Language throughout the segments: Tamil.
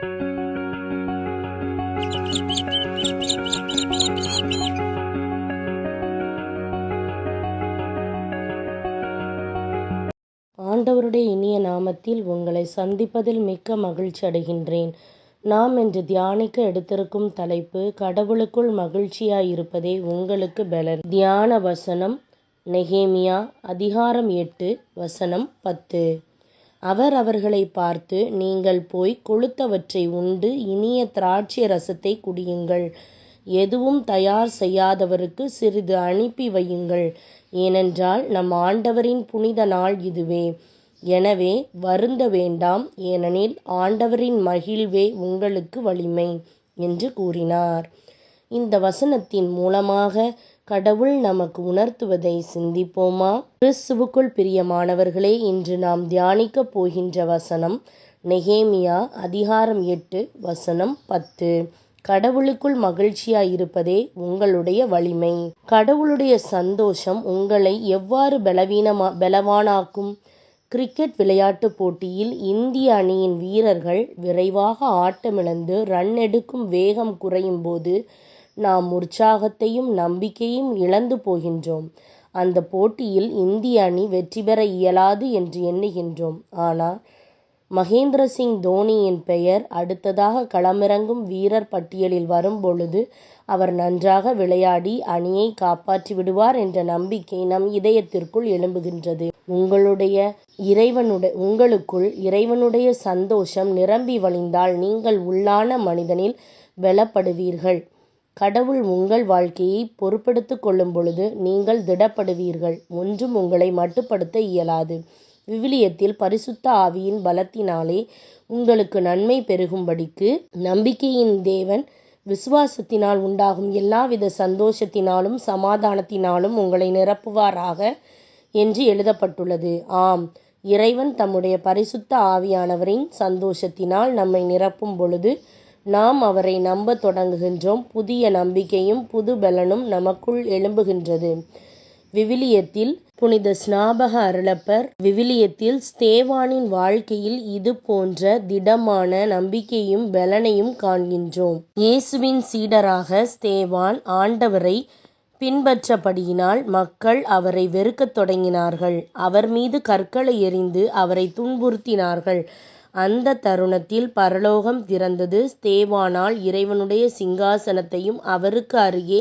ஆண்டவருடைய இனிய நாமத்தில் உங்களை சந்திப்பதில் மிக்க மகிழ்ச்சி அடைகின்றேன். நாம் இன்று தியானிக்க எடுத்திருக்கும் தலைப்பு கடவுளுக்குள் மகிழ்ச்சியாயிருப்பதே உங்களுக்கு பெலன். தியான வசனம் நெகேமியா அதிகாரம் எட்டு வசனம் பத்து. அவர் அவர்களைப் பார்த்து நீங்கள் போய் கொழுத்தவற்றை உண்டு இனிய திராட்சை ரசத்தைக் குடியுங்கள். எதுவும் தயார் செய்யாதவருக்கு சிறிது அனுப்பி வையுங்கள். ஏனென்றால் நம் ஆண்டவரின் புனித நாள் இதுவே. எனவே வருந்த வேண்டாம் ஏனெனில் ஆண்டவரின் மகிழ்வே உங்களுக்கு வலிமை. என்று கூறினார். இந்த வசனத்தின் மூலமாக கடவுள் நமக்கு உணர்த்துவதை சிந்திப்போமா? கிறிஸ்துவுக்குள் பிரியமானவர்களே இன்று நாம் தியானிக்கப் போகின்ற வசனம் நெகேமியா அதிகாரம் எட்டு வசனம் பத்து. கடவுளுக்குள் மகிழ்ச்சியாயிருப்பதே உங்களுடைய வலிமை. கடவுளுடைய சந்தோஷம் உங்களை எவ்வாறு பெலவானாக்கும்? கிரிக்கெட் விளையாட்டுப் போட்டியில் இந்திய அணியின் வீரர்கள் விரைவாக ஆட்டமிழந்து ரன் எடுக்கும் வேகம் குறையும் போது நாம் உற்சாகத்தையும் நம்பிக்கையையும் இழந்து போகின்றோம். அந்த போட்டியில் இந்திய அணி வெற்றி பெற இயலாது என்று எண்ணுகின்றோம். ஆனால் மகேந்திர சிங் தோனியின் பெயர் அடுத்ததாக களமிறங்கும் வீரர் பட்டியலில் வரும்பொழுது அவர் நன்றாக விளையாடி அணியை காப்பாற்றி விடுவார் என்ற நம்பிக்கை நம் இதயத்திற்குள் எழும்புகின்றது. உங்களுடைய இறைவனுடைய உங்களுக்குள் இறைவனுடைய சந்தோஷம் நிரம்பி வழிந்தால் நீங்கள் உள்ளான மனிதனில் வெலப்படுவீர்கள் கடவுள் உங்கள் வாழ்க்கையைப் பொறுப்பெடுத்துக் கொள்ளும் பொழுது நீங்கள் திடப்படுவீர்கள். ஒன்றும் உங்களை மட்டுப்படுத்த இயலாது. விவிலியத்தில் பரிசுத்த ஆவியின் பலத்தினாலே உங்களுக்கு நன்மை பெருகும்படிக்கு நம்பிக்கையின் தேவன் விசுவாசத்தினால் உண்டாகும் எல்லாவித சந்தோஷத்தினாலும் சமாதானத்தினாலும் உங்களை நிரப்புவாராக என்று எழுதப்பட்டுள்ளது. ஆம் இறைவன் தம்முடைய பரிசுத்த ஆவியானவரின் சந்தோஷத்தினால் நம்மை நிரப்பும் பொழுது நாம் அவரை நம்பத் தொடங்குகின்றோம். புதிய நம்பிக்கையும் புது பெலனும் நமக்குள் எழும்புகின்றது. விவிலியத்தில் புனித ஸ்நாபக அருளப்பர் விவிலியத்தில் ஸ்தேவானின் வாழ்க்கையில் இது போன்ற திடமான நம்பிக்கையும் பெலனையும் காண்கின்றோம். இயேசுவின் சீடராக ஸ்தேவான் ஆண்டவரை பின்பற்றபடியினால் மக்கள் அவரை வெறுக்கத் தொடங்கினார்கள். அவர் மீது கற்களை எறிந்து அவரைத் துன்புறுத்தினார்கள். அந்தத் தருணத்தில் பரலோகம் திறந்தது ஸ்தேவானால் இறைவனுடைய சிங்காசனத்தையும் அவருக்கு அருகே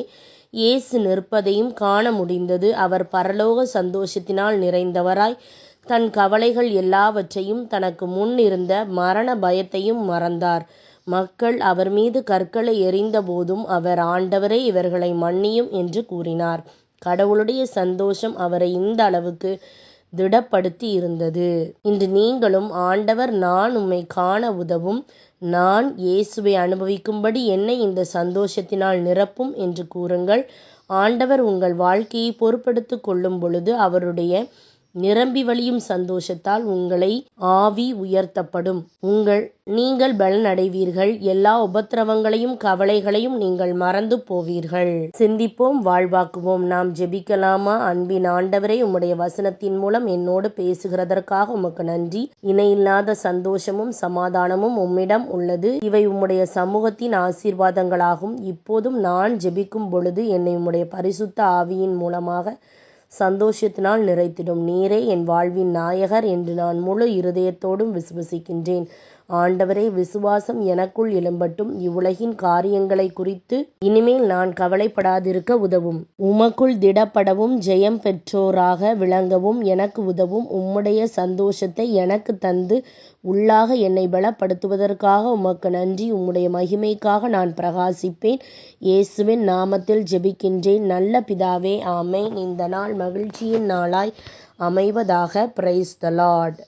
இயேசு நிற்பதையும் காண முடிந்தது. அவர் பரலோக சந்தோஷத்தினால் நிறைந்தவராய் தன் கவலைகள் எல்லாவற்றையும் தனக்கு முன் இருந்த மரண பயத்தையும் மறந்தார். மக்கள் அவர் மீது கற்களை எறிந்தபோதும் அவர் ஆண்டவரே இவர்களை மன்னியும் என்று கூறினார். கடவுளுடைய சந்தோஷம் அவரை இந்த அளவுக்கு திடப்படுத்தியிருந்தது. இன்று நீங்களும் ஆண்டவர் நான் உம்மைக் காண உதவும் நான் இயேசுவை அனுபவிக்கும்படி என்னை இந்த சந்தோஷத்தினால் நிரப்பும் என்று கூறுங்கள். ஆண்டவர் உங்கள் வாழ்க்கையைப் பொறுப்பெடுத்துக் கொள்ளும் பொழுது அவருடைய நிரம்பி வழியும் சந்தோஷத்தால் உங்களை ஆவி உயர்த்தப்படும். உங்கள் நீங்கள் பலனடைவீர்கள். எல்லா உபத்திரவங்களையும் கவலைகளையும் நீங்கள் மறந்து போவீர்கள். சிந்திப்போம் வாழ்வாக்குவோம். நாம் ஜெபிக்கலாமா? அன்பின் ஆண்டவரே உம்முடைய வசனத்தின் மூலம் என்னோடு பேசுகிறதற்காக உமக்கு நன்றி. இணையில்லாத சந்தோஷமும் சமாதானமும் உம்மிடம் உள்ளது. இவை உம்முடைய சமூகத்தின் ஆசீர்வாதங்களாகும். இப்போதும் நான் ஜெபிக்கும் பொழுது என்னை உம்முடைய பரிசுத்த ஆவியின் மூலமாக சந்தோஷத்தினால் நிறைத்திடும். நீரே என் வாழ்வின் நாயகர் என்று நான் முழு இருதயத்தோடும் விசுவசிக்கின்றேன். ஆண்டவரே விசுவாசம் எனக்குள் எழும்பட்டும். இவ்வுலகின் காரியங்களைக் குறித்து இனிமேல் நான் கவலைப்படாதிருக்க உதவும். உமக்குள் திடப்படவும் ஜெயம் பெற்றோராக விளங்கவும் எனக்கு உதவும். உம்முடைய சந்தோஷத்தை எனக்குத் தந்து உள்ளாக என்னைப் பலப்படுத்துவதற்காக உமக்கு நன்றி. உம்முடைய மகிமைக்காக நான் பிரகாசிப்பேன். இயேசுவின் நாமத்தில் ஜெபிக்கின்றேன் நல்ல பிதாவே ஆமென். இந்த நாள் மகிழ்ச்சியின் நாளாய் அமைவதாக. Praise the lord.